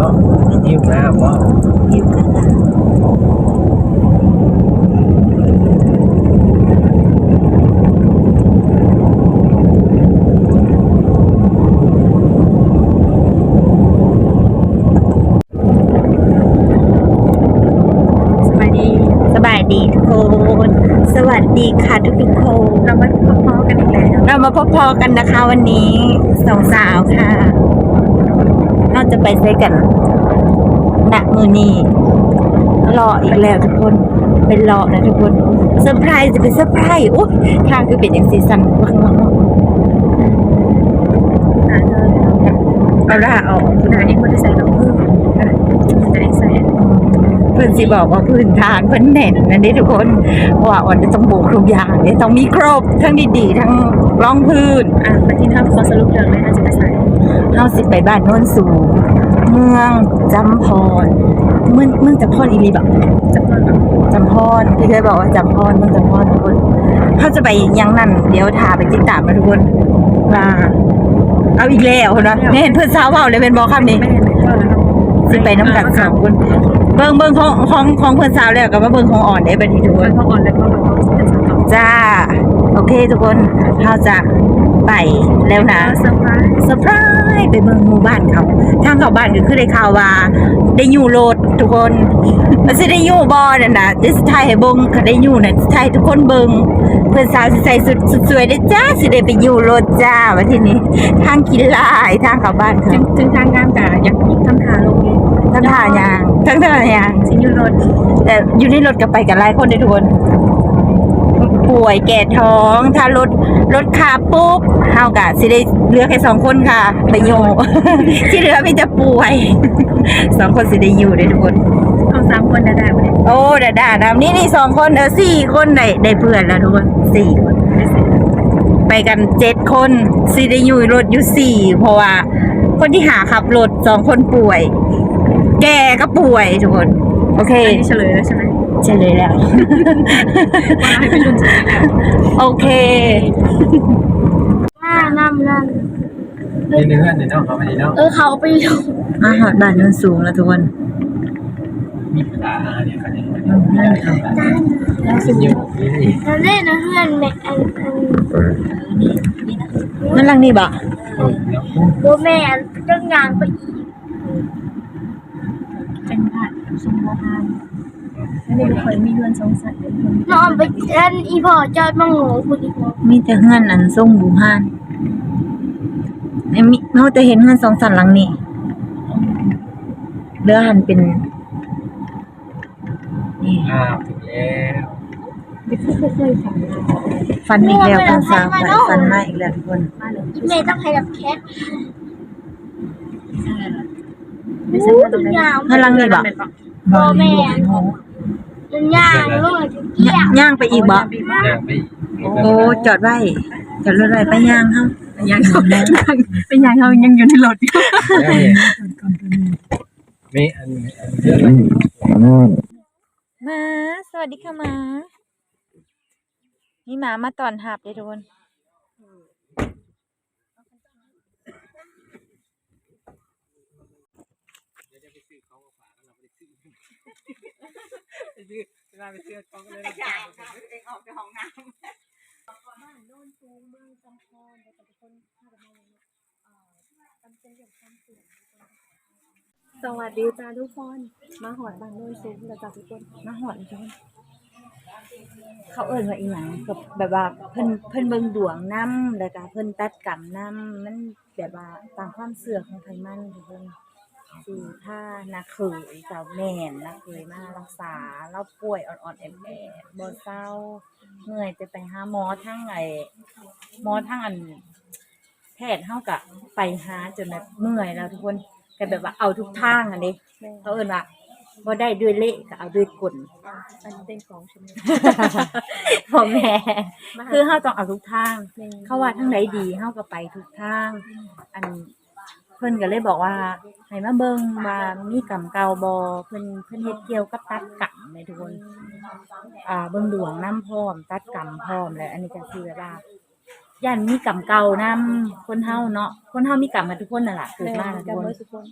บ่ยิ้วหน้าบ่อยู่กันนะสดีสบายดีทุกคน สวัสดีค่ะทุกทุกๆคน เรามาพบพอกันอีกแล้ว เรามาพบๆกันนะคะวันนี้สองสาวค่ะ ไปเซกันณมือนี้รออีกแล้วทุกคน เป็นรอนะทุกคนเซอร์ไพรส์จะเป็นเซอร์ไพรส์อุ๊ยทางคือเป็นอย่างสีสันวังวังวังหาเธอเอาละเอาคุณหาเองคนที่ใส่ดอกพึ่งจะได้ใส่ เพื่อนสิบอกว่าพื้นฐานเพื่อนแน่นนั่นเด้ทุกคนเพราะว่าอ่อนจะต้องบุกทุกอย่างเนี่ยต้องมีครบทั้งดีๆทั้งรองพื้นอะมาที่ท่าขอสรุปเรื่องเลยนะจะไปใส่เฮาสิไปบ้านโน้นสูง เมืองจำพรเมืองเมืองจำพรอีหลีบอกจะพอแบบจำพรพี่เคยบอกว่าจำพรเมืองจำพรทุกคนเขาจะไปยังนั่นเดี๋ยวทาไปติดตามนะทุกคนว่าเอาอีกแล้วนะเนี่ยเห็นเพื่อนสาวเว้าเลยเป็นบอกคำนี้ไม่เห็นไม่เข้าแล้วสิไปน้ำกันสองคน เบิ่งเบิ่งของของของเพื่อนสาวแล้วกับว่าเบิ่งของอ่อนได้บัดนี้ทุกควันนเขาอ่อนแล้วก็แบบเป็นสตอจ้า โอเคทุกคนเราจะไปแล้วนะ เซอร์ไพรส์เซอร์ไพรส์ไปเมืองหมู่บ้านเขาทางเขาบ้านก็คือได้ข่าวว่า ได้อยู่โลดทุกคนมันสิได้อยู่บ่นั่นน่ะจะสิถ่ายให้เบิ่งก็ได้อยู่น่ะสิถ่ายให้ทุกคนเบิ่งเพื่อนสาวสิใส่สุดสุดสวยได้จ้าสิได้ไปอยู่โลดจ้าวันที่นี้ทางกินลายทางเขาบ้านเขา ถึงถึงทางงานแต่ยังทำทางลงเอง ทั้งท่ายางทั้งท่ายางซิยูโรดแต่อยู่ในรถก็ไปกันหลายคนได้ทุกคนป่วยแก่ท้อง ถ้ารถรถขาปุ๊บเฮากะสิได้เหลือแค่สองคนค่ะไปโยที่เหลือมีแต่ป่วยสองคนสิได้อยู่ได้ทุกคนเอาสามคนได้ได้ไหมโอ้ดาดาดานี่นี่สองคนเออสี่คนได้ได้เพื่อนแล้วทุกคนสี่คนไปกันเจ็ดคนสิได้อยู่รถอยู่สี่เพราะว่าคนที่หาขับรถสองคนป่วย แกก็ป่วยทุกคน โอเค อันนี้เฉลยแล้วใช่ไหมเฉลยแล้ว ว่าให้เป็นรุ่นเฉลยแล้วโอเคหน้าน้ำนั่นนี่เนื้อนี่เนาะเขาไม่ได้เนาะเออเขาไปลงอาหารบ้านโนนสูงแล้วทุกคน มีปลาเนี่ยเขาเนี่ยนั่นค่ะเป็นยิ้วนี่แล้วเล่นนะเพื่อนแม่อันอันนั่นลังนี่บ่เออเนาะโบแม่เรื่องงานไปอีก เป็นผ่านสมโภชไม่ได้เคยมีเพื่อนสงสัยเลยนอนไปเล่นอีพ่อจอดมังโง่คุณอีพ่อมีแต่เฮือนอันส่งบูฮานเนี่ยมีเราจะเห็นเฮือนสองสันหลังนี่เรือหันเป็นนี่อ้าวถึงแล้วไม่เคยฝันฟันอีกแล้วคุณสาวไปฟันมาอีกแล้วทุกคน มาเลยแม่ต้องให้ดับแคท ไม่ใช่ว่าตรงนั้นยาวเฮือนหลังนี่บ่โบแม่มันยาวลูกเกี่ยวย่างไปอีกบ่ย่างไปโอ้จอดไว้จอดรถไว้ไปย่างเฮายังเป็นยังเรายังอยู่ในรถอยู่มีอันอันเรื่องมาสวัสดีค่ะหมานี่หมามาตอนหับเลยทุกคน เวลาไปเสื้อกองเลยออกไปห้องน้ำสวัสดีจ้าทุกคน มาหอดบางโน้นสูงแล้วจ้าทุกคนมาหอดเลยทุกคนเขาเอ่ยว่าอีหยังกับแบบว่าเพิ่นเพิ่นเบิ่งดวงน้ำแล้วก็เพิ่นตัดกรรมน้ำมันแบบว่าตามความเชื่อของไทยมันทุกคน คือถ้านาเขยสาวแม่นนาเขยมารักษาเราป่วยอ่อนๆแอดๆบ่เศร้าเมื่อยจะไปหาหมอทั้งไอ้หมอทั้งอันแพทย์เฮาก็ไปหาจนแบบเมื่อยแล้วทุกคนก็แบบว่าเอาทุกทางอันนี้เขาเอิ้นว่าบ่ได้ด้วยเละก็เอาด้วยกลอันเป็นของใช่ไหมพ่อแม่คือเฮาต้องเอาทุกทางเขาว่าทางไหนดีเฮาก็ไปทุกทาง อัน เพิ่นก็เลยบอกว่าให้มาเบิ่งว่ามีกรรมเก่าบ่เพิ่นเพิ่นเฮ็ดเกี่ยวกับตัดกรรมแม่ทุกคนอ่าเบิ่งดวงนํพร้อม ตัดกรรมพร้อมแล้วอันนี้ก็คือแบบว่าย่านมีกรรมเก่านํคนเฮาเนาะคนเฮามีกรรมกันทุกคนนั่นล่ะเกิดมาแล้วทุกคน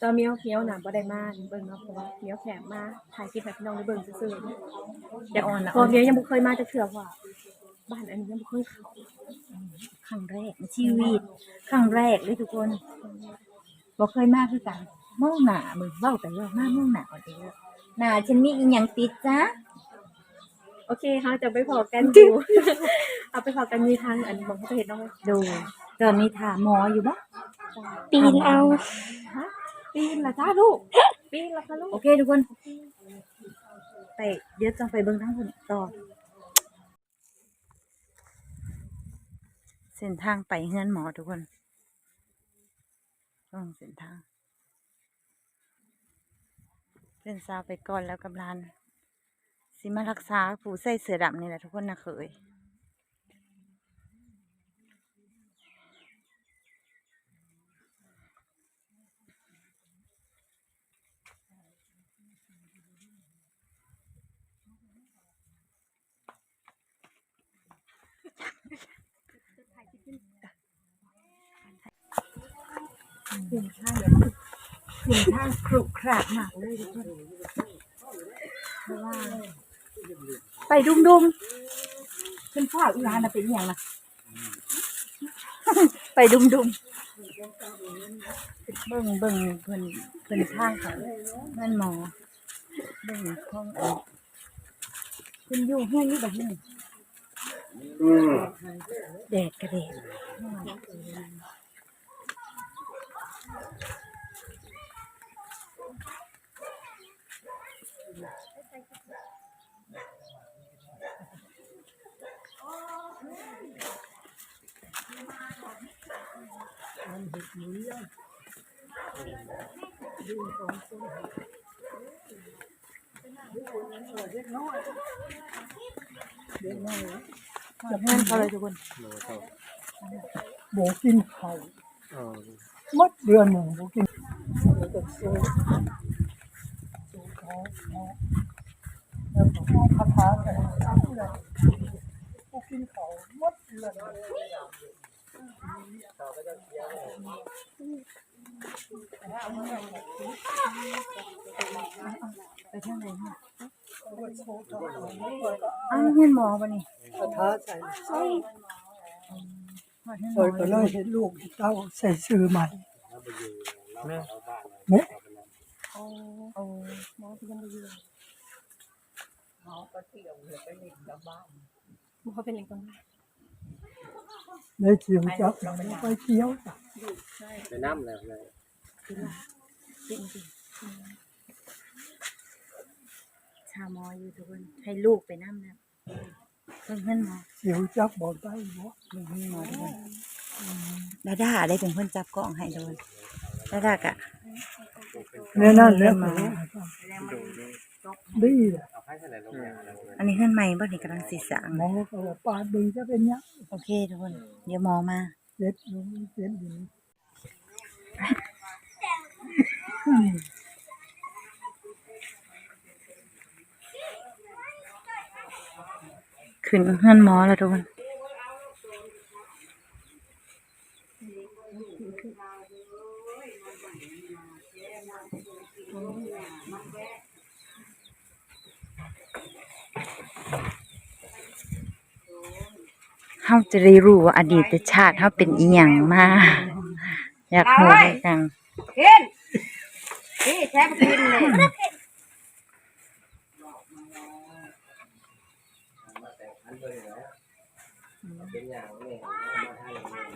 ตอนเมียวเมียวน่ะบ่ได้มาเบิ่งเนาะเพราะว่าเมียวแขกมาถ่ายคลิปให้พี่น้องได้เบิ่งซื่อๆจะอ่อนละเพอเมียวยังบ่เคยมาจักเทื่อว่า บ้านอันนี้ยังบ่เคยเข้าครั้งแรกในชีวิตครั้งแรกเลยทุกคนบ่เคยมาคือกันมองหน้ามึงเว้าแต่ว่ามามองหน้าเอาเด้อหน้าฉันมีอีหยังติดจ้ะโอเคค่ะจะไปพอกันอยู่เอาไปพอกันมีทางอันบ่เขาจะเห็นน้องไหมดูตอนนี้ถามหมออยู่บ่ปีนเอาฮะปีนล่ะจ้าลูกปีนล่ะค่ะลูกโอเคทุกคนไปเดี๋ยวจะไปเบิ่งทั้งคนต่อ เส้นทางไปเฮือนหมอทุกคนต้องเส้นทางเส้นซาวไปก่อนแล้วกำลังสิมารักษาผู้ใส่เสือดำนี่แหละทุกคนนะเคย ถึงข้างเดี๋ยว ถึงข้างครุขระมากเลยทุกคนเพราะว่าไปดุมดุมๆเป็นฝ้าอีหลานน่ะเป็นอหย่างนะไปดุมดุมๆเบิ่งเบิ่งเพิ่นเพิ่นข้างเขานั่นหมอเบิ่งห้องอันเพิ่นอยู่ห้องนี้แบบนี้แดดกระเด ดกับงานเขาเลยทุกคนหมูกินไข่มดเดือนหนึ่งหมูกินแล้วก็ซื้อซื้อของของแล้วก็คาถาไป กูกินเขาหมดเดือนหนึ่งไปทางไหนเนี่ยอ้าวเงินหมอปะนี่คาถาใส่หอดเงินหเคอยก็เลยเห็นลูกเต้าใส่ซื้อใหม่แม่เนี่ยโอ้โอ้หมอที่ยังบ่ยู่หมอก็เที่ยวเลยไปเล่นกับบ้าน มอเป็นเล่นกับบ้านในเชียงจับไปเที่ยวจ้ะไปน้ำแล้วเลยจริงจริงชาหมออยู่ทุกคนให้ลูกไปนั่งนะเพิ่งเงินหมอเชียวจับบอกได้บ่เพิ่งเงินหมอทุกคนดาดาได้เป็นคนจับกล้องให้โดยดาดากะเนี่ยนั่นแหละหมูดีอะเอาให้เท่าไหร่ลงเนี่ยอะไรลงเนี่ยอันนี้เงินใหม่บ่นี่กำลังสีสางหมอก็ว่าปาดบึงจะเป็นยังโอเคทุกคน เดี๋ยวหมอมาเจ็ดอยู่เจ็ดอยู่ขึ้นเงินหมอแล้วทุกคน เฮาจะได้รู้ว่าอดีตชาติเฮาเป็นอีหยังมา อยากรู้ด้วยกันกินนี่แทบกินเลย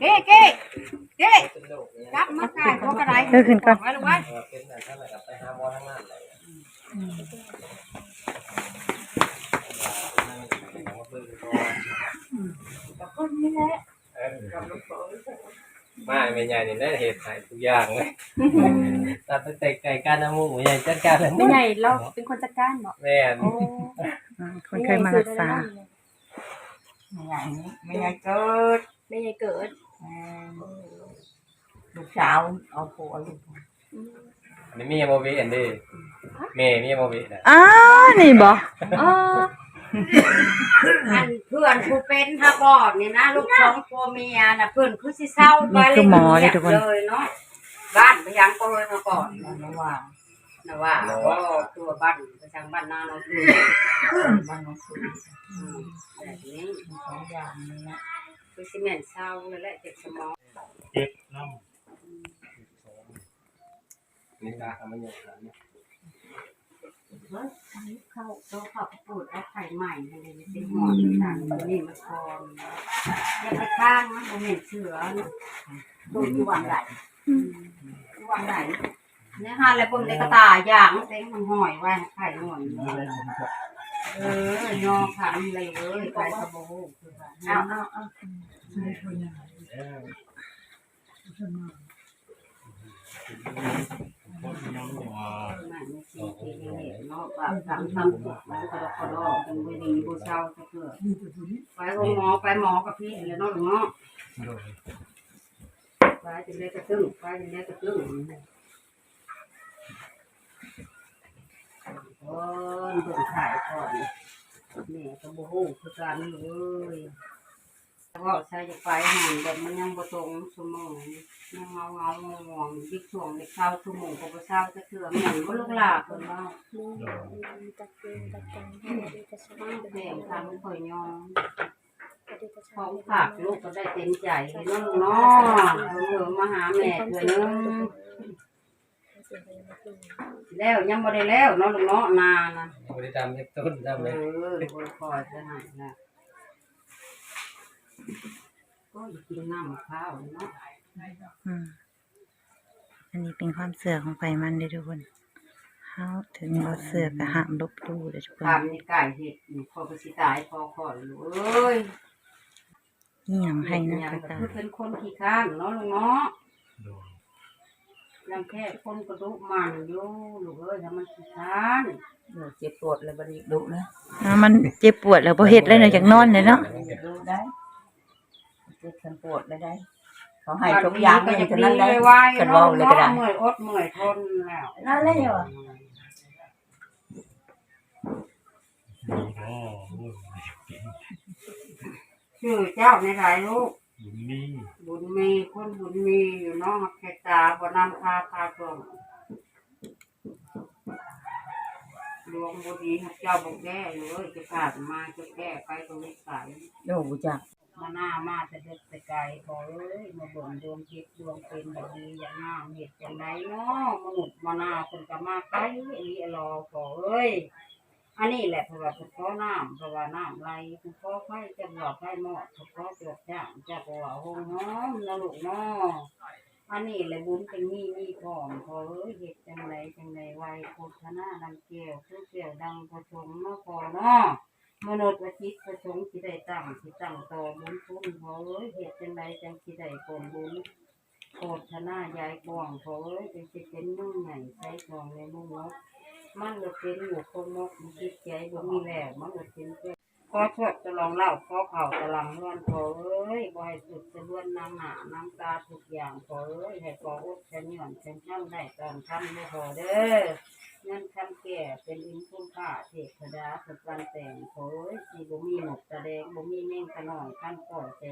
เก้เก้เก้รับมาขายเขากระไรเลิกขึ้นก่อนไว้ลูกไว้ เออเป็ นอย่างเท่าไหร่กับไปหาหมอทั้งนั้นเลยมาเป็นใหญ่เนี่ยได้เหตุหายทุกอย่างเลยตัดแต่ไก่การน้ำมูกใหญ่จัดการเลยไม่ใหญ่เราเป็นคนจัดการบ่แม่นโอ้อืมคนเคยมารักษา ไม่ใหญ่ไม่ใหญ่เกิดไม่ใหญ่เกิดลูกสาวเอาผัวลูกอันนี้มีโมบิอันนี้เมย์มีโมบินะอ้านี่บ่อ๋อ อันเพื่อนผู้เป็นถ้าบอกนี่นะลูกสองผัวเมียน่ะเพื่อนคือสิเศร้าไปเลยเลยเนาะบ้านไปยังก็เลยมาก่อนนะว่านะว่าก็ตัวบ้านไปทางบ้านนาเราคือบ้านน้องคือแบบนี้สองอย่างนี้นะคือซีเมนต์เศร้าเลยแหละเจ็บสมองเจ็บน้นี่กาทำมันอย่างนั้น เฮ้ยอันนี้เข้าโตะข้าวปูดเอาไข่ใหม่อะไรนี่เป็นหมอนต่างๆนี่มาคอนยังไปข้างนะผมเห็นเสือตัวอยู่วันไหนวันไหนเนี่ยฮะแล้วผมได้กระตายอย่างเต็งมันห่อยไว้ไข่หน่อยเออยอขันเลยเอ้ยไปสบู่คือว่าเอาเอาเอาำคนยังว่า ไม่ไม่คิที่เห็นเนาะปากสามทำปุ๊บมันก็ขอรงไม่ดีบูเช่าจะเกิดไปหมอไปหมอกับพี่แล้วเนาะเนาะไปจะเล็กกระตึ้งไปจะเล็กกระตึ้งโอ้ยเบิ่งถ่ายก่อนแม่ก็บ่ฮู้คือกันเลย ว่าใช้จะไปหันแบบมันยังบ่ตรงสมองยังเงาเงางงงดิกช่วงดิกเช้าชั่วโมงก็บ่เช้าจะเถื่อแม่นบ่ลูกหลาเพิ่นว่าจัดเองจัดการดีกระชับแม่ทำข่อยยองของฝากลูกก็ได้เต็มใจเลยเนาะเนาะเออมาหาแม่เถื่อนึงแล้วยังบ่ได้แล้วเนาะลูกเนาะนานะบริดามเล็กต้นเอดำเลยอบ่คอยจะให้นะ กกินน้ำมะพร้าวเนาะอืมอันนี้เป็นความเสื่อของไฟมันเด้อทุกคนเฮาถึงบ่เสื่อก็ห้ามลบหลู่เด้อทุกคนตามนี่ไก่เห็ดนี่พอก็สิตายพอขอลูกเอ้ยอีหยังให้นะยังคะก็กะคือเป็นคนขี้ข้านเนาะลูกเนาะโดนยังแค่คนกระดูกมันอยู่ลูกเอ้ยถ้ามันขี้ข้านหนูเจ็บปวดเลยบริดุนะอ่ามันเจ็บปวดแล้วบ่เฮ็ดเลยเนาะอยากนอนเลยเนาะดุได้ เจ็บฉันปวดเลยได้ เขาให้ทุกอย่างก็อย่างนั้นได้ไว้กันเนาะเว่าเลยก็ได้เมื่อยอดเมื่อยทนแล้วนั่นเลยเหรอดีเนาะชื่อเจ้าในหลายลูก บุญนี่บุญมีคนบุญมีอยู่เน้องมักแค่ตาบ่นำพาพาตรงหลวงบุดีให้เจ้าบอกแก้เลยจะขาดมาจะแก้ไปตรงนี้สายโยบุจัก มาหน้ามาแต่เด็กแต่ไกลขอเอ้ยมาบ่นดวงจิตดวงเป็นแบบดีอย่างหน้าเห็ดจังไรเนาะมนุษย์มาหน้าคนก็มาไกลอีรอขอเอ้ยอันนี้แหละเพราะว่าเฉพาะน้ำเพราะว่าน้ำไหลเฉพาะไฟจะหลอกไฟหมอดเฉพาะเกือจ้างจะกว่าหงน้อมนะลูกเนาะอันนี้แหละบุญเป็นมีมีของพอเอ้ยเฮ็ดจังไรจังไรไว้โฆษณาดังเกลียวคือเกี่ยวดังประสงเนาะพอเนาะ มนุษย์ว่าจิตประสงค์สิได้ตั้งสิตั้งต่อบุญคุณพอเอ้ยเฮ็ดจังไรจังสิได้ผลมบุญโฆษณายายกวางพอเอ้ยจังสิเป็นนุ่งใหญ่ใช้ทองในมุ่งนกมันก็เป็นอยู่คงนกมันคิดใจบ่มีแหล้วมันก็เป็นเพื่อนขอโทษจะลองเล่าขอเข่าตะลังลื่อนพอเอ้ยบ่ให้สุดจะลื่อนน้ำหนาน้ำตาทุกอย่างพอเอ้ยให้พออุดฉันหย่อนฉันช่างได้ตอนทำไม่พอเด้อ เงินคำแก่เป็นอินคุ้มค่าเทพดาสุดวันแต่งพอเอ้ยสีบ่มีหมกตะแดงบ่มีแม่งขนอยขั้นก่อใจ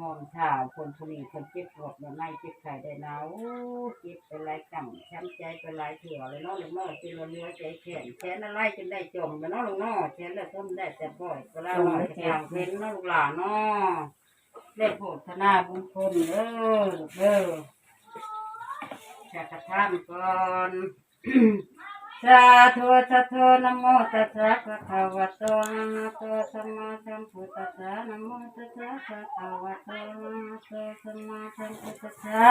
งอนข่าวคนผู้นี้คนเจ็บปวดในเจ็บไข้ได้หนาวเจ็บเป็นไรกังช้ำใจเป็นไรเถี่ยวเลยเนาะลูกเนาะเป็นเนื้อใจแข็งแขนอะไรจนได้จมไปเนาะลูกเนาะแขนแล้วทนได้แต่บ่อยก็แล้วว่าจะกลางเป็นเนาะลูกหลานเนาะเล่นโผธนาบุญคนเด้อเด้อจะกระทำก่อน สาธุสาธุนะโมตัสสะภะคะวะโตอะระหะโตสัมมาสัมพุทธัสสะนะโมตัสสะภะคะวะโตอะระหะโตสัมมาสัมพุทธัสสะ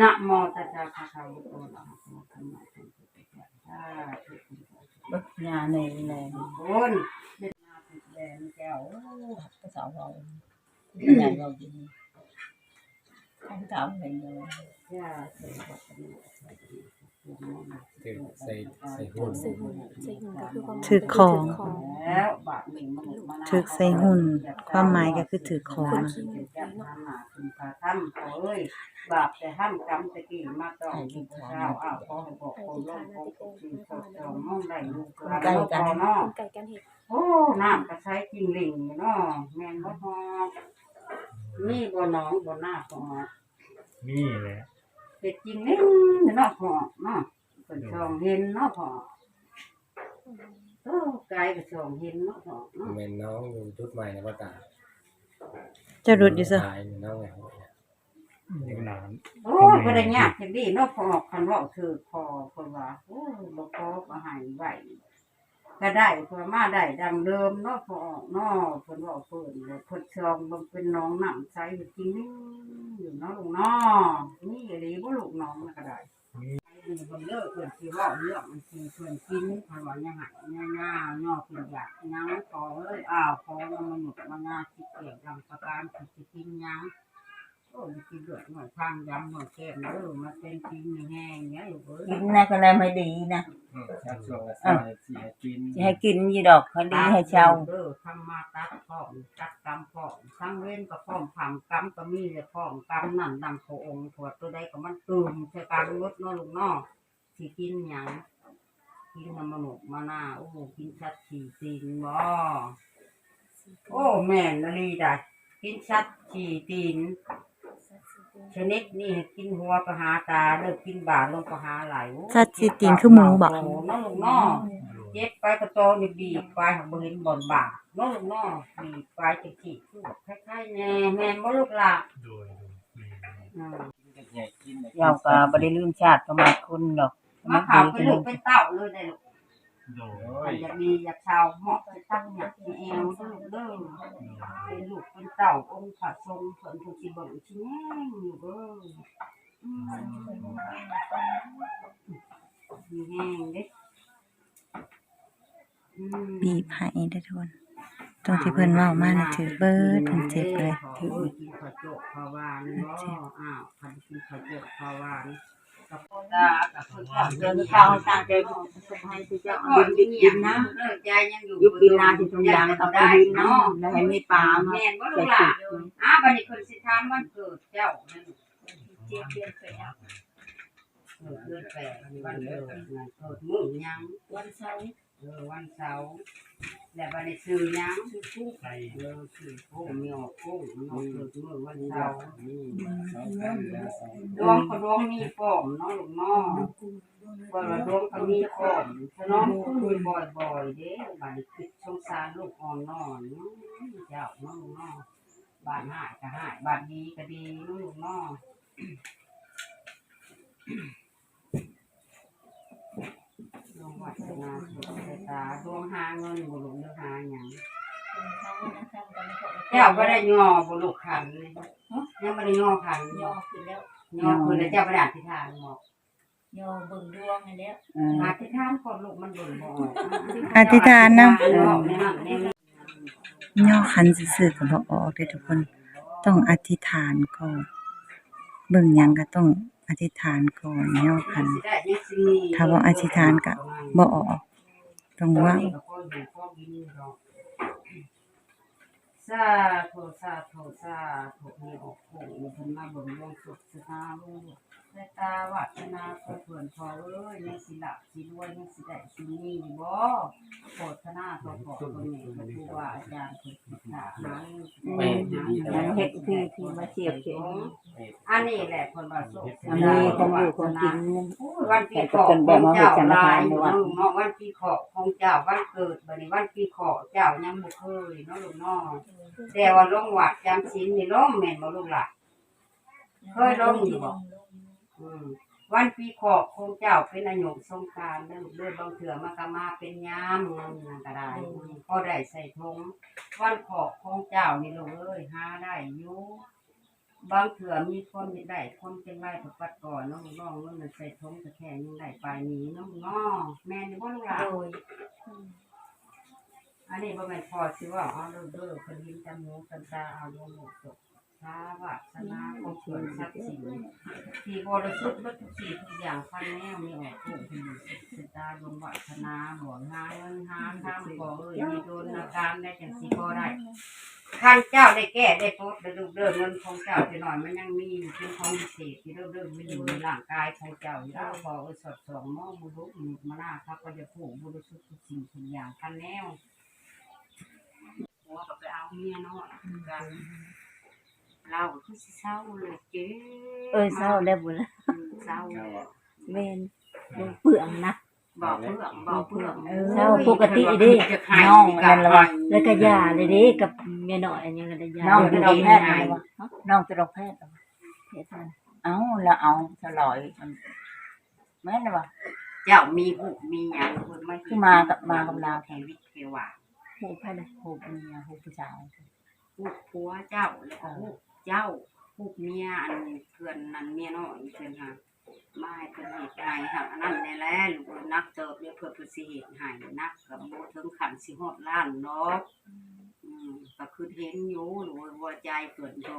นะโมตัสสะภะคะวะโตอะระหะโตสัมมาสัมพุทธัสสะสาธุบึกงานในในคุณเป็นนาติดแดงแก้วภาษาเราใหญ่เราจริงข้างเท้าเห็นเลยจ้าเสด็จ ถือใส่ใส่หุ่นใส่หุ่นใส่หุ่นก็คือความถือของแล้วบาทหนึ่งมันมานาถึกใส่หุ่น ความหมายก็คือถือของจับทำหาคุณพาทำขอเอ้ยบาปแต่ห้ามกรรมตะกี้มาต้องกินข้าวอ้าวขอให้บอกคนร่มของสิ่งสดสองห้องได้ลูกหลานพอเนาะ ไก่กันเห็ดโอ้ น้ำก็ใช้กินลิงเนาะแม่นบ่ฮอนี่บ่หน้องบ่หน้าของนี่แหละ เป็ดจริงนี่เนาะพอเนาะคนชองเห็นเนาะพอโอ้กายก็ชองเห็นเนาะพอเนาะแม่นน้องอยู่ชุดใหม่นะพ่อตาเจะรุดอยู่ซะตายนี่น้องไงเด็กหลานโอ้ยบ่ได้ยากจังดีเนาะพอคันเว้าถือพอเพิ่นว่าโอ้ยบ่พอก็ให้ไว้ ก็ได้พิ่นมาได้ดังเดิมเนาะพอเนาะเพิ่นเว้าเพิ่นแล้วเพิ่นชองบ่เป็นน้องหน้ำใสอยู่จริงนี่อยู่เนาะลูกเนาะนี่อีหลีบ่ลูกน้องน่ะก็ได้เพิ่นเลิกเพิ่นสิเว้าเรื่องมันสิเพิ่นกินเพิ่นว่ายังหายง่ายๆย่อเพิ่นอยากหยังขอเอ้ยอ้าวขอมันหมนุษย์มางาสิเกี่ยวดังประการสิสิกินหยัง โอ้ยกินเลือดหน่อยทางยำหน่อยแก้มเด้อมาเป็นกินมีแห้งเงี้ยอยู่เอ้ยกินนะก็เลยไม่ดีนะชักช่วงละสายสิให้กินจะให้กินอยี่ดอกเขาดีให้เช่าเด้อทำมาตัดพร้อมตัดกรรมพร้อมทั้งเว้นก็พร้อมผังกรรมก็มีเลยพร้อมกรรมนั่นดังพระองค์ถวดตัวใดก็มันตื่นใช้การงดเนาะลูกเนาะสิกินหยังกินน้ำมันกมาหน้าโอ้โหกินชัดขี่ตีนบ่โอ้แม่นนาลีได้กินชัดขี่ตีน ชนิดนี้ให้กินหัวประหาตาเลิกกินบาทลงประหาไหลโอ้ชัดขี่ตีนคือหมูบ่โน้องลูกน้อเจ็บไปกระโตนี่บีบไปหักบริเวณบ่อนบาน้องลูกน้อบีบไปจะขี่คือแบบคล้ายๆแน่แม่นบ่ลูกล่ะโดยโดยแม่อืมใหญ่กินเลยเจ้าก็บ่ได้ลืมชาติก็มาคุณดอกมาข่าวเป็นลูกเป็นเต้าเลยได้ลูก โดยมันจะมีอยากชาวเหมาะไปตั้งอยากมีแอวเด้อเด้อเป็นลูกเป็นเต่าองค์พระทรงเพิ่นผู้สิเบิ่งสิแน่อยู่เด้ออืมมีแห้งเด้อืมบีบให้ได้อทุกคนตรงที่เพิ่นเว้ามาน่ะถือเบิดเพิ่นเจ็บเลยถือโอ้ยกินข้าวโจ๊กข้าวหวานบ่อ้าวคันกินข้าวโจ๊กข้าวหวาน กับพ่อตากับเพิ่นก็เดินนเข้าเข้าตั้งใจส่งให้ที่เจ้าดินดินดินนะยายยังอยู่ยุบปีนาที่ตรงยางกับได้เนาะแล้วให้มีปลามาแม่นบ่ลูใส่กหละอ้าบันนี้คนสิทามวันเกิดเจ้านั่นเจ็ดเดือนแปเออเดือนแปดวันเกิดนั่นเกิดมื้อยังวันเสาร์ เออวันเสาร์แล้วบัดนี้ซื้อหยังซื้อกุ้งไก่เออซื้อกุ้งมีออกกุ้งมันออกเกิดมื้อวันเสาร์ดวงก็ดวงมีฟอมเนาะลูกเนาะบ่ว่าดวงก็มีฟอมฉะนั้นคุยบ่อยๆเด้บัดนี้คิดสงสารลูกอ่อนนอนเนาะเจ้าเนาะลูกเนาะบ้านหายก็หายบ้านดีก็ดีลูกน้อง ดวงวัฒนาสุขสายตาดวงหาเงินบุรุษเดือหาหยังเจ้าก็ได้ยอบุรุษขันเลยยังไม่ได้ยอขันยย่ออขึ้นแล้วยอคือแล้วเจ้าประดาษที่ทานบอกย่อเบิ่งดวงให้แล้วเออมาที่ทานก่อนลูกมันบ่นบอกอธิษฐานนำเออแม่นั่นแม่นี่ย่อคันซื่อๆก็บ่ออกเด้อทุกคน ต้องอธิษฐานก่อนเบิ่งหยังก็ต้องอ ธิษฐานก่อนเนาะคันถ้าบ่อธิษฐานก็บ่ออกต้องว่าสาธุสาธุสาธุมีออกผู้มีธรรมะบนวงสุขสนาลูก ในตาวัฒนาเพื่อเพื่อนพอเอ้ยในสิละสิรวยในสิได้สิมีบ่โปรดธนาตัวขอตัวนี้พระครูว่าอาจารย์คือศึกษาหามันเฮ็ดที่ที่มาเสียบเสียบอันนี้แหละคนว่าสุขอันนี้คนอยู่คนกินวันปีขอของเจ้าลายเนาะลูกเนาะวันปีขอของเจ้าวันเกิดบัดนี้วันปีขอเจ้ายังบ่เคยเนาะลูกเนาะแต่ว่าลงวัดจำศีลนี่ลงแม่นบ่ลูกหล่ะเคยลงอยู่บ่ อืมวันปีขอบของเจ้าเป็นอายุสงกรารเด้อเด้อบางเถื่อมากะมาเป็นยามนั่นนั่นก็ได้พอได้ใส่ทงวันขอบของเจ้านี่ลูกเอ้ยหาได้อยู่บางเถื่อมีคนได้คนเป็นไรประปัดก่อนน้องน้องๆนั่นใส่ทงตะแคงยังได้ปลายนี้น้องน้องๆแม่นี่บ่ลูกหลาน โดยอันนี้บ่แม่นพอสิว่าเอาเด้อเด้อคนยินจำหูกันตาเอาลงหมดจบ ชาวาสนาของเพิ่นทรัพย์สินที่บริสุทธิ์วัตถุสิ่งทุกอย่างพันแนวมีออกผู้ที่สุดตาดวงวัฒนาหวงหาเงินหาทำขอเอ้ยมีโดนอาการได้จังสีก็ได้ท่านเจ้าได้แก้ได้โทษได้ดูเดินเงินของเจ้าไปหน่อยมันยังมีอยู่เป็นของพิเศษที่เริ่มเริ่มไม่อยู่ในร่างกายของเจ้าอยู่แล้วพอเอ้ยสอดส่องมองบุรุษมาหน้าครับก็จะผูกบริสุทธิ์ทุกสิ่งทุกอย่างพันแนวหัวก็ไปเอาเมียน้อยกัน เราคือสิเศร้าเลยเจ๊เอ้ยเศร้าแล้วบุญละอืมเศร้าแล้วแม่นบ่เปลืองนะ บอกเพื่อนบอกเพื่อนเศร้าปกติเด้จะหายน้องนั่นละวะแล้วก็ยาเลยเด้กับเมียน้อยอันยังก็ได้ยาน้องจะดอกแพทย์อะไรวะน้องจะดอกแพทย์เหรอเฮ็ดมันเอาแล้วเอาสลอยมันแม่นเลยวะเจ้ามีหูมีหยังคนไม่คือมากับมากับเราเทวิตเทวาหูไผเลยโหเมียโหผู้ชายพูดผัวเจ้าแล้วก็พูด เจ้าพูดเมียอันเพื่อนนั้นเมียน้อยเพื่อนหามาให้เพิ่นเหตุใดหาอันนั้นแน่แหละลูกเอ้ยนักเติบเดี๋ยวเพื่อเพิ่นสิเหตุให้นักกับบ่ถึงขันสิฮอดล้านเนาะอืมก็คือเห็นอยู่ลูกเอ้ยหัวใจเปิดโต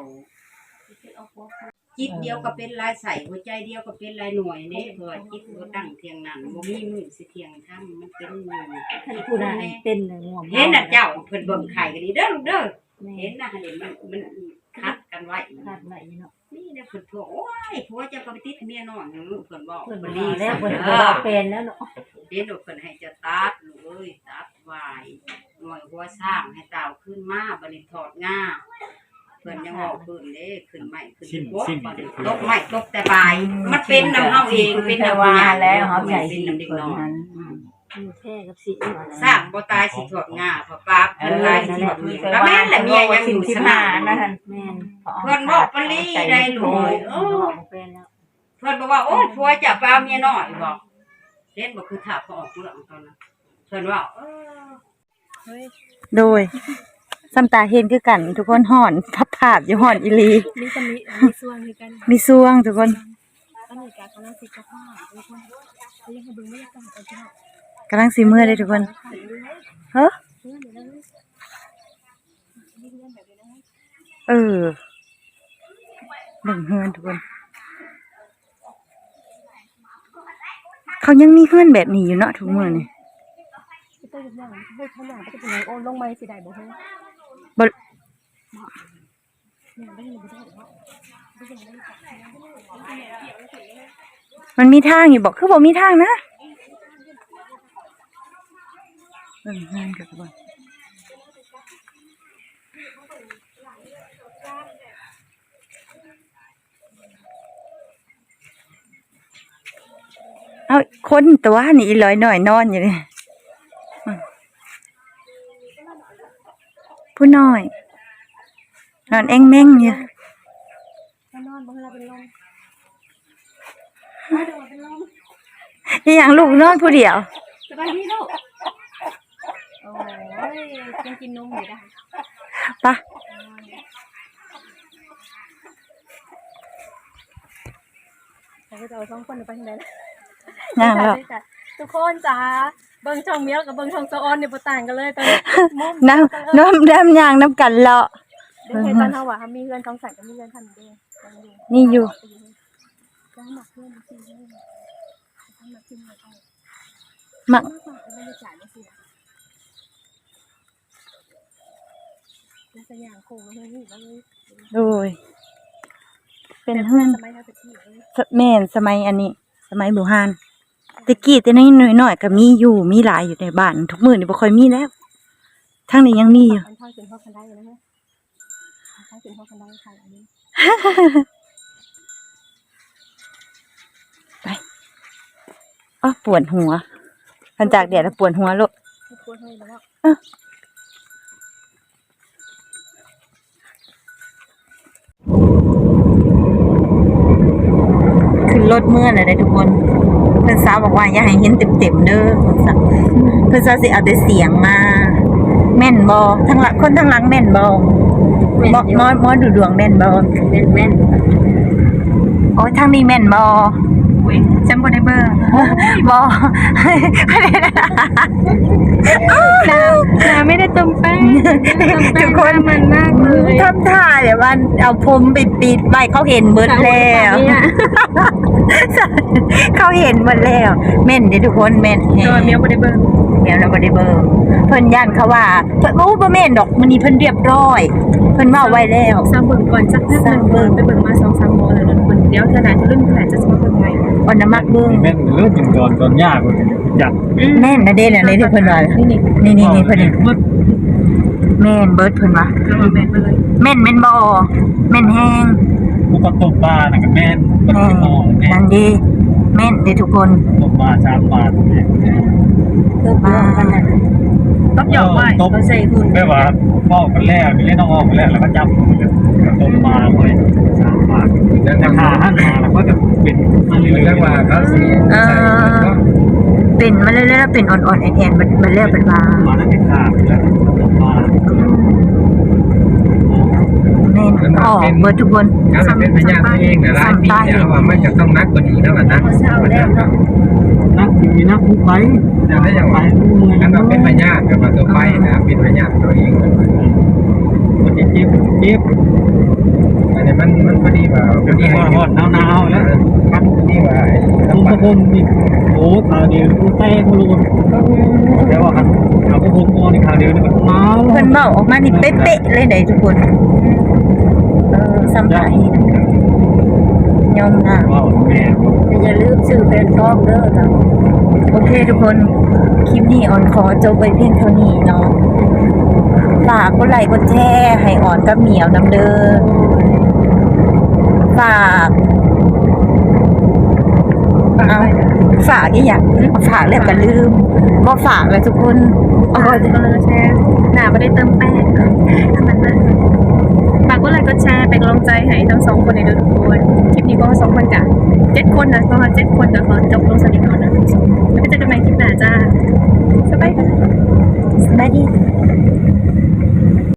จิตเดียวก็เป็นลายใส่หัวใจเดียวก็เป็นลายหน่วยเด้เพราะว่าจิตบ่ตั้งเทียงนั้นบ่มีมือสิเทียงทำมันเป็นมือท่านผู้ใดเป็นน่ะง่วงเห็นน่ะเจ้าเพิ่นเบิ่งไข่กันดีเด้อลูกเด้อแม่เห็นนะเห็นมันมันคัดกัน ไว้คาดไว้อยู่เนาะนี่เนี่ยเพิ่นทั่วโอ้ยผัวเจ้าก็ไปติดเมียน้อยลูกเพิ่นบอกเพิ่นเพิ่นมาดีแล้วเพิ่เพิ่นนเอก็อเป็นแล้วเนาะเดี๋ยวเพิ่นให้จะตัดลูกเอ้ยตัดไว้หน่วยหัวสร้างให้ดาวขึ้นมาบัดนี้ถอดง่าเพิ่นยังบอกเพิ่นเด้ขึ้นใหม่ขึ้นโป๊ะบัดนี้ตกใหม่ตกแต่ปลายมันเป็นน้ำเฮาเองเป็นน้ำว่าผู้ใหญ่แล้วเขามันใส่เป็นสีน้ำเด็กคนน้อยนั้นอยู่ แท้กับสิอยู่สร้างบ่ตายสิถอดง่าเพราะป้าเอเพิ่นอตายสินั่นถแหอละดคือเมียแต่แล้วว่าแม่นแหละเมียยังอยู่ที่สมานานั่นแม่นเพิ่นบอกปลีได้ลูกเอ้ยเออเป็นแล้วเพื่อนบอกว่าโอ้ยผัวจะไปเอาเมียน้อยบอกเล่นบอกคือถาพอออกเรื่องตอนนั้นเพื่อนว่าเออเฮ้ยโดยสำตาเห็นคือกัน ทุกคนห่อนพับภาพอยู่ห่อนอีหลีมีตำหนิมีส่วนคือกันมีซวงทุกคนตำหนิกากำลังสิกระพ้าทุกคนเขายังให้เบิ่งบรรยากาศกันเจ้ากำลังสีเมื่อเลยทุกคนเฮ้อเออหนึ่งเฮือนทุกคน เขายังมีเฮือนแบบนี้อยู่เนาะทุกเมื่อนี่บลมันมีทางอยู่บอกคือบอกมีทางนะ เบิ่งเฮือนกันทุกคนเอาคนตัวนี่ลอยหน่อยนอนอยู่นี่อืมผู้น้อย นอนเอ็งเม่งอยู่นอนบ่ให้เราเป็นลมอีหยังลูกนอนผู้เดียวสบายดีลูก โอ้ยยังกินนมอยู่ได้ปะเขาก็จะเอาสองคนไปทางใดย่างแล้วทุกคนจ้าเบิ่งช่องเมียวกับเบิ่งช่องสะออนเนี่ยบ่ต่างกันเลยตอนนี้มุมน้ำน้ำน้ำยางน้ำกันเลาะเดี๋ยวเห็นตอนเฮาว่ามีเงินทองใส่กับมีเงินทันเด้นี่อยู่จังหมักเงินสิเด้จังหมักกินมาไป มัก มากกว่าบรรยากาศจังซี่แล้ว ก็ย่างโค้งแล้วนี่แล้วนี่โดย เป็นเฮือนสมัยเฮาตะกี้เอ้ยสแม่นสมัยอันนี้ สมัยโบราณแตะกี้แต่น้อยน้อยๆก็มีอยู่มีหลายอยู่ในบ้าน ทุกมื้อนี่บ่ค่อยมีแล้วทั้งนี้ยังมีอยู่อันทางขึ้นเฮาคันได้นะฮะอันทางขึ้นเฮาคันได้ค่ะอันนี้อ้อปวดหัวพันจากแดดแล้วปวดหัวโลกให้ปวดให้แล้วว่า รถเมื่อเลยได้ทุกคนเพื่อนสาวบอกว่าอย่าให้เห็นเต็มๆเด้อเพิ่นสาวเพื่อนสาวสิเอาแต่เสียงมาแม่นบ่ทั้งหลังคนทั้งหลังแม่นบ่หมอหมอหมอดูดวงแม่นบ่แม่นแม่นโอ้ยทางนี้แม่นบ่ ฉันบ่ได้เบิ่งบ่น้าไม่ได้ตมแป้งทุกคนมันมากเลยทำท่าเดี๋ยวมันเอาผมไปปิดไว้เขาเห็นเบิดแล้วเขาเห็นหมดแล้วแม่นเด้อทุกคนแม่นแฮะเมียวบ่ได้เบิ่ง เดี๋ยวเราบ่ได้เบิ่งเพิ่นย่านเขาว่าเพิ่นบ่บ่แม่นดอกมื้อนี้เพิ่นเรียบร้อย เพิ่นเว้าไว้แล้วสร้างเบิ่งก่อนสักนิดนึงเบิ่งไปเบิ่งมา2-3โมงแล้วทุกคนเดี๋ยวเท่าไหร่รุ่นเท่าไหร่จะสมาเบิ่งใหม่วันน่ะมักเบิ่งแม่นเลิกกินก่อนตอนยากกว่าจัดแม่นนะเด้น่ะเลยที่เพิ่นว่านี่นี่นี่เพิ่นนี่มืดแม่นเบิดเพิ่นว่าแล้วว่าแม่นมาเลยแม่นแม่นบ่แม่นแฮงพวกก็ตบปลาน่ะกับแม่นมันแม่ไม่มองแม่นั่นดี แม่นเด้ทุกคนตบปลาสามบาทเนี่ยมาต้องหยอกไว้ตบแม่ว่าพ่อกันแล้วไปเล่นน้องออกกันแล้วแล้วก็จับตบปลาไว้สามบาทราคาห้าบาทแล้วก็จะเป็นมาเรื่อยเรื่องว่าเขาสิเออเป็นมาเรื่อยๆแล้วเป็นอ่อนๆแอนๆมันมันแล้วเป็นว่ามาตั้งแต่ขาดแล้วตบปลา แม่นออกเบิดทุกคนเขาเป็นพยานตัวเองนะหลายปีแล้วว่ามันจะต้องนักกว่านี้แล้วว่านักเช้าแล้วเนาะนักมีนักคุกไปจะได้อย่างไรอันนั้นเป็นพยานกับว่าตัวไปนะเป็นพยานตัวเองมันจะเจ็บเจ็บอันนี้มันมันพอดีว่าพอดีหอดหนาวๆแล้วมันพอดีว่าทุกคนนี่โอ้ข่าวเดียวกูแต้กูรู้ นาวเพิ่นเว้าออกมานี่เป๊ะๆเลยได้ทุกคน เออสัมภาษณ์ยอมนะอย่าลืมซื้อเป็นกล้องเด้อจ้ะโอเคทุกคน คลิปนี้ออนขอจบไว้เพียงเท่านี้เนาะฝากกดไลค์กดแชร์ให้อ่อนกับเหมียวน้ำเด้อฝากเอาฝากอีหยังฝากแล้วก็ลืมบ่ฝากเลยทุกคนอ๋อจะมาแชร์ หนาไม่ได้เติมแป้งทำมันมากฝากกดไลค์กดแชร์เป็นกำลังใจให้ทั้งสองคนในเด้อทุกคน คลิปนี้ก็สองคนจ้ะเจ็ดคนนะก็เจ็ดคนจะขอจบลงสนิทก่อนนะแล้วไปเจอกันใหม่คลิปหน้าจ้าสบายดีสบายดี